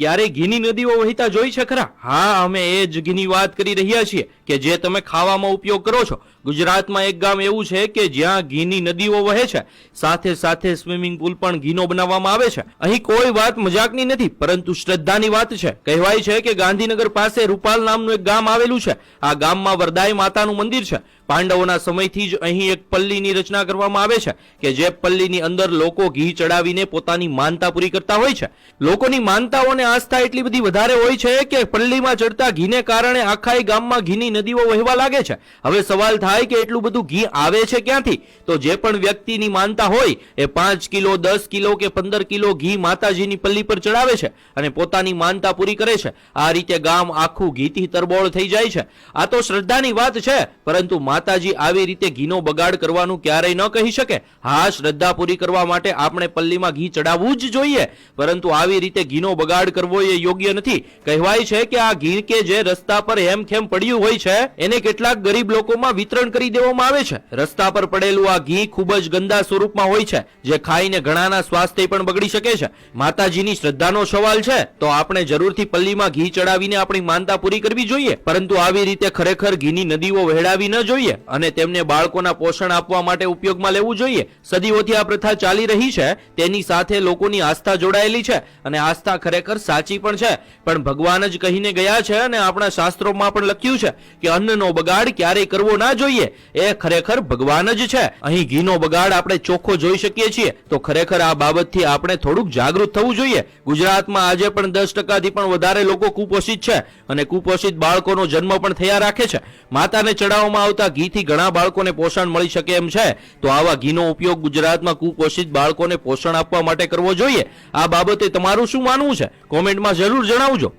ક્યારે ઘીની નદીઓ વહેતા જોઈ છે ખરા? હા, અમે એ જ ઘીની વાત કરી રહ્યા છીએ કે જે તમે ખાવામાં ઉપયોગ કરો છો. ગુજરાતમાં એક ગામ એવું છે કે જ્યાં ઘીની નદીઓ વહે છે. સાથે સાથે સ્વિમિંગ પુલ પણ ઘીનો બનાવવામાં આવે છે. અહીં કોઈ વાત મજાકની નથી, પરંતુ શ્રદ્ધાની વાત છે. કહેવાય છે કે ગાંધીનગર પાસે રૂપાલ નામનું એક ગામ આવેલું છે. આ ગામમાં વરદાય માતાનું મંદિર છે. પાંડવોના સમયથી જ અહીં એક પલ્લીની રચના કરવામાં આવે છે કે જે પલ્લીની અંદર લોકો ઘી ચડાવીને પોતાની માનતા પૂરી કરતા હોય છે. લોકોની માનતાઓ અને આસ્થા એટલી બધી વધારે હોય છે કે પલ્લીમાં ચડતા ઘીને કારણે આખા ગામમાં ઘીની નદીઓ વહેવા લાગે છે. હવે સવાલ થાય કે એટલું બધું ઘી આવે છે ક્યાંથી? તો જે પણ વ્યક્તિની માનતા હોય એ પાંચ કિલો, દસ કિલો કે પંદર કિલો ઘી માતાજીની પલ્લી પર ચડાવે છે અને પોતાની માનતા પૂરી કરે છે. આ રીતે ગામ આખું ઘીથી તરબોળ થઈ જાય છે. આ તો શ્રદ્ધાની વાત છે, પરંતુ માતાજી આવી રીતે ઘીનો બગાડ કરવાનું ક્યારેય ન કહી શકે. હા, શ્રદ્ધા પૂરી કરવા માટે આપણે પલ્લીમાં ઘી ચડાવવું જ જોઈએ. પરંતુ આવી રીતે ઘીનો બગાડ કરવો એ યોગ્ય નથી. કહેવાય છે કે આ ઘી કે જે રસ્તા પર હેમખેમ પડ્યું હોય છે, એને કેટલાક ગરીબ લોકોમાં વિતરણ કરી દેવામાં આવે છે. રસ્તા પર પડેલું આ ઘી ખૂબ જ ગંદા સ્વરૂપમાં હોય છે, જે ખાઈને ઘણાના સ્વાસ્થ્ય પણ બગડી શકે છે. માતાજીની શ્રદ્ધાનો સવાલ છે, તો આપણે જરૂરથી પલ્લીમાં ઘી ચડાવીને આપણી માનતા પૂરી કરવી જોઈએ. પરંતુ આવી રીતે ખરેખર ઘીની નદીઓ વહેડાવી ન જોઈએ અને તેમને બાળકોના પોષણ આપવા માટે ઉપયોગમાં લેવું જોઈએ. સદીઓથી આ પ્રથા ચાલી રહી છે. તેની સાથે લોકોની આસ્થા જોડાયેલી છે અને આસ્થા ખરેખર સાચી પણ છે. પણ ભગવાન જ કહીને ગયા છે અને આપણા શાસ્ત્રોમાં પણ લખ્યું છે કે અન્નનો બગાડ ક્યારેય કરવો ના જોઈએ. એ ખરેખર ભગવાન જ છે. અહીં ઘીનો બગાડ આપણે ચોખ્ખો જોઈ શકીએ છીએ. તો ખરેખર આ બાબતથી આપણે થોડુંક જાગૃત થવું જોઈએ. ગુજરાતમાં આજે પણ દસ ટકાથી પણ વધારે લોકો કુપોષિત છે અને કુપોષિત બાળકોનો જન્મ પણ થયા રાખે છે. માતાને ચડાવવામાં આવતા ઘીથી ઘણા બાળકોને પોષણ મળી શકે એમ છે. તો આવા ઘીનો ઉપયોગ ગુજરાતમાં કુપોષિત બાળકોને પોષણ આપવા માટે કરવો જોઈએ. આ બાબતે તમારું શું માનવું છે? કોમેન્ટમાં જરૂર જણાવજો.